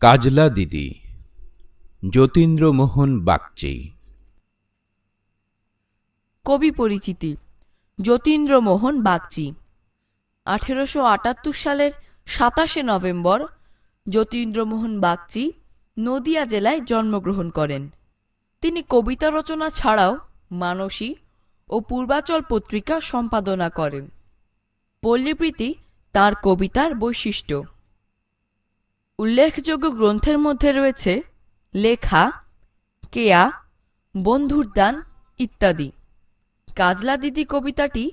কাজলা দিদি, যতীন্দ্রমোহন বাগচি। কবি পরিচিতি, যতীন্দ্রমোহন বাগচি। আঠেরোশো আটাত্তর সালের সাতাশে নভেম্বর যতীন্দ্রমোহন বাগচি নদিয়া জেলায় জন্মগ্রহণ করেন। তিনি কবিতা রচনা ছাড়াও মানসী ও পূর্বাচল পত্রিকা সম্পাদনা করেন। পল্লীপ্রীতি তার কবিতার বৈশিষ্ট্য। উল্লেখযোগ্য গ্রন্থের মধ্যে রয়েছে লেখা, কেয়া বন্ধুর দান ইত্যাদি। কাজলা দিদি কবিতাটি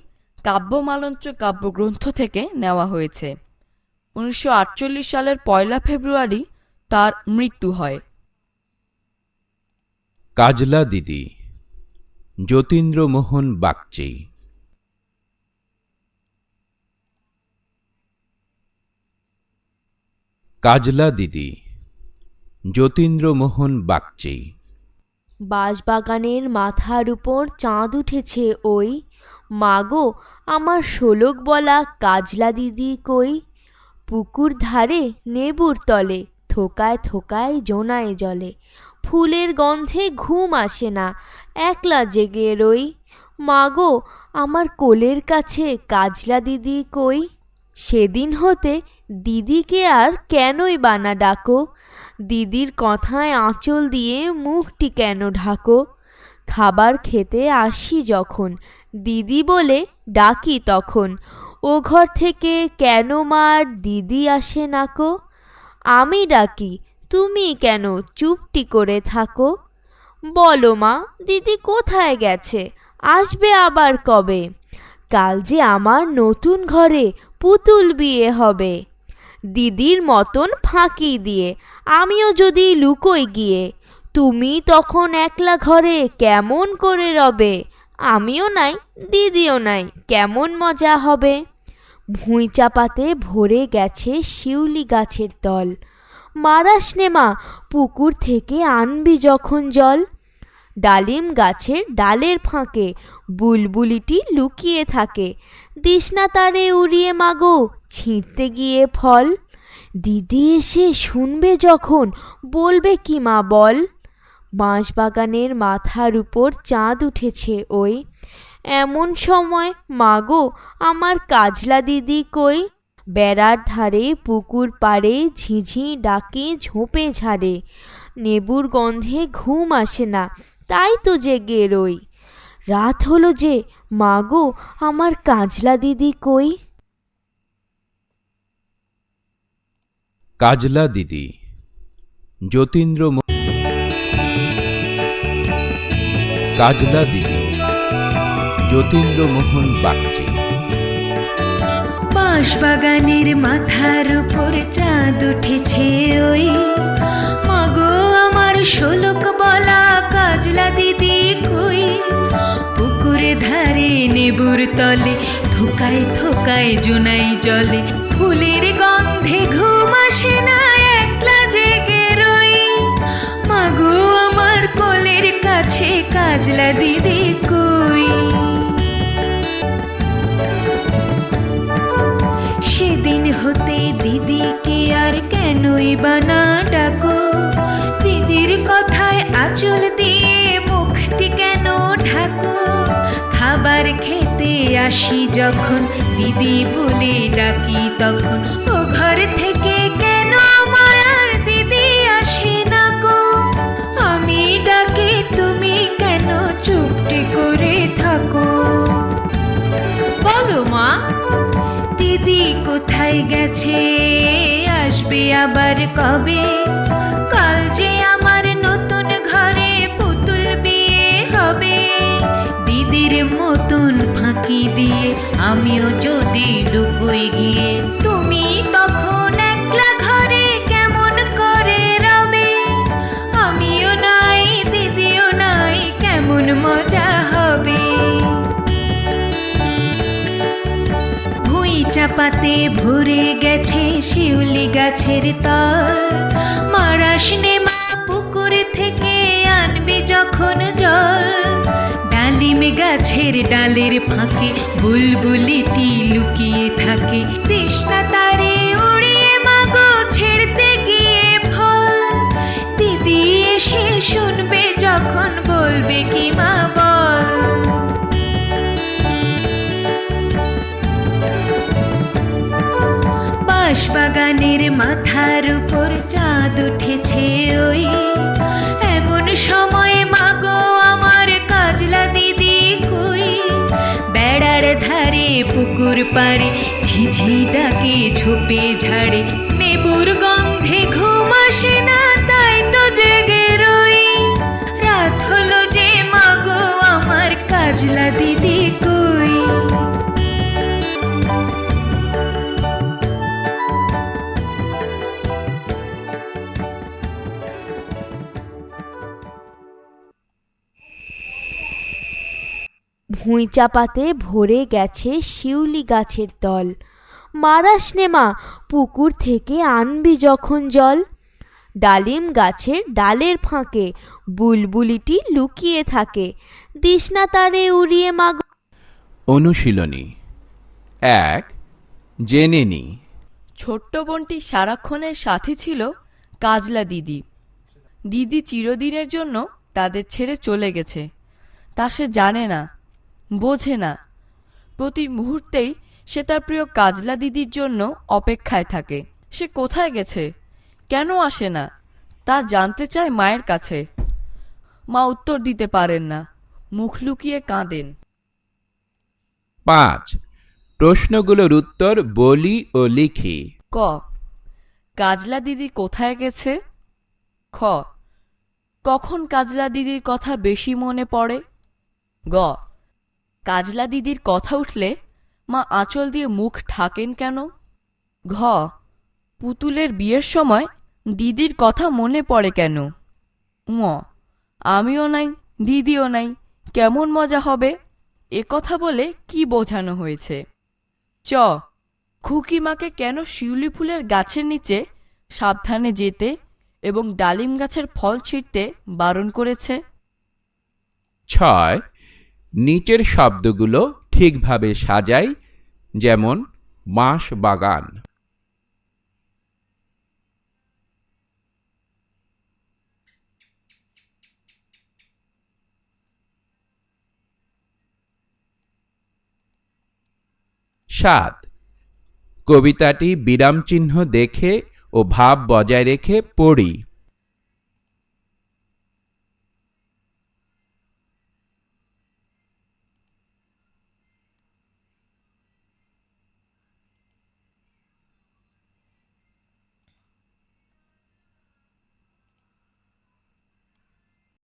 কাব্যমালঞ্চ কাব্যগ্রন্থ থেকে নেওয়া হয়েছে। উনিশশো আটচল্লিশ সালের পয়লা ফেব্রুয়ারি তার মৃত্যু হয়। কাজলা দিদি, যতীন্দ্রমোহন বাগচি। কাজলা দিদি, যতীন্দ্রমোহন বাগচি। বাঁশবাগানের মাথার উপর চাঁদ উঠেছে ওই। মাগো, আমার শোলক বলা কাজলা দিদি কই? পুকুর ধারে নেবুর তলে, থোকায় থোকায় জোনায় জলে। ফুলের গন্ধে ঘুম আসে না, একলা জেগে রই। মাগো, আমার কোলের কাছে কাজলা দিদি কই? সেদিন হতে দিদিকে আর কেনই বানা ডাকো? দিদির কথায় আঁচল দিয়ে মুখটি কেন ঢাকো? খাবার খেতে আসি যখন, দিদি বলে ডাকি তখন। ও ঘর থেকে কেন মার দিদি আসে নাকো আমি ডাকি, তুমি কেন চুপটি করে থাকো? বলো মা, দিদি কোথায় গেছে? আসবে আবার কবে? কাল যে আমার নতুন ঘরে পুতুল বিয়ে হবে। দিদির মতন ফাঁকি দিয়ে, আমিও যদি লুকোই গিয়ে, তুমি তখন একলা ঘরে কেমন করে রবে? আমিও নাই, দিদিও নাই, কেমন মজা হবে? ভুঁই চাপাতে ভরে গেছে শিউলি গাছের তল। মারাস নে মা, পুকুর থেকে আনবি যখন জল। ডালিম গাছের ডালের ফাঁকে বুলবুলিটি লুকিয়ে থাকে। দিশনা তারে উড়িয়ে মাগো, ছিঁড়তে গিয়ে ফল। দিদি এসে শুনবে যখন, বলবে কি মা বল। বাঁশবাগানের মাথার উপর চাঁদ উঠেছে ওই। এমন সময়, মাগো, আমার কাজলা দিদি কই? বেড়ার ধারে পুকুর পাড়ে ঝিঝি ডাকে ঝোপে ঝাড়ে। নেবুর গন্ধে ঘুম আসে না, তাই তো জেগে রই। রাত হলো যে মাগো আমার কাজলা দিদি কই? কাজলা দিদি যতীন্দ্র কাজলা দিদি যতীন্দ্রমোহন বাগচি। বাঁশবাগানের মাথার উপর চাঁদ উঠেছে ওই। মাগো আমার শোলক বলা কাজলা দিদি কই? নেবুর তলে, থোকায় থোকায় জোনাই জলে। ফুলের গন্ধে ঘুম আসে না, একলা জেগে রই। মাগো আমার কোলের কাছে কাজলা দিদি কই খেতে আসি যখন। দিদি বলে ডাকি তখন, ও ঘর থেকে কেন আমার দিদি আসে না গো? আমি ডাকি, তুমি কেন চুপটি করে থাকো? বলো মা, দিদি কোথায় গেছে? আসবে আবার কবে? কাল যে দিয়ে আমিও যদি লুকোই গিয়ে তুমি তখন একলা ঘরে কেমন করে রবে? আমিও নাই, দিদিও নাই, কেমন মজা হবে? ভুঁই চাপাতে ভরে গেছে শিউলি গাছের তল। মারাস মা পুকুর থেকে আনবি যখন জল। নিম গাছের ডালের ফাঁকে বুলবুলিটি লুকিয়ে থাকে। তৃষ্ণা তারে উড়িয়ে মাগো, ছেড়তে গিয়ে ফল। দিদি এসে শুনবে, যখন বলবে কি মা বল। বাগানের মাথার উপর চাঁদ উঠেছে ওই। এমন সময় পুকুর পাড়ে ঝিঝি ডাকে ঝোপে ঝাড়ে নেবুর গন্ধে ঘুম আসে না। ভুঁই চাপাতে ভরে গেছে শিউলি গাছের তল। মারাস নে মা পুকুর থেকে আনবি যখন জল। ডালিম গাছের ডালের ফাঁকে বুলবুলিটি লুকিয়ে থাকে। দিশনা তারে উড়িয়ে মাগ অনুশীলনী এক জেনে নি। ছোট্ট বোনটি সারাক্ষণের সাথী ছিল কাজলা দিদি। দিদি চিরদিনের জন্য তাদের ছেড়ে চলে গেছে। তা সে জানে না। বোঝে না। প্রতি মুহূর্তেই সে তার প্রিয় কাজলা দিদির জন্য অপেক্ষায় থাকে। সে কোথায় গেছে? কেন আসে না? তা জানতে চায় মায়ের কাছে। মা উত্তর দিতে পারেন না। মুখ লুকিয়ে কাঁদেন। পাঁচ। প্রশ্নগুলোর উত্তর বলি ও লিখি। ক। কাজলা দিদি কোথায় গেছে? খ। কখন কাজলা দিদির কথা বেশি মনে পড়ে? গ। কাজলা দিদির কথা উঠলে মা আঁচল দিয়ে মুখ ঢাকেন কেন? ঘ, পুতুলের বিয়ের সময় দিদির কথা মনে পড়ে কেন? ম আমিও নাই, দিদিও নাই, কেমন মজা হবে? এ কথা বলে কি বোঝানো হয়েছে? চ খুকিমাকে কেন শিউলি ফুলের গাছের নিচে সাবধানে যেতে এবং ডালিম গাছের ফল ছিঁড়তে বারণ করেছে? ছয় নিচের শব্দগুলো ঠিকভাবে সাজাই, যেমন বাঁশ বাগান। সাত। কবিতাটি বিরামচিহ্ন দেখে ও ভাব বজায় রেখে পড়ি।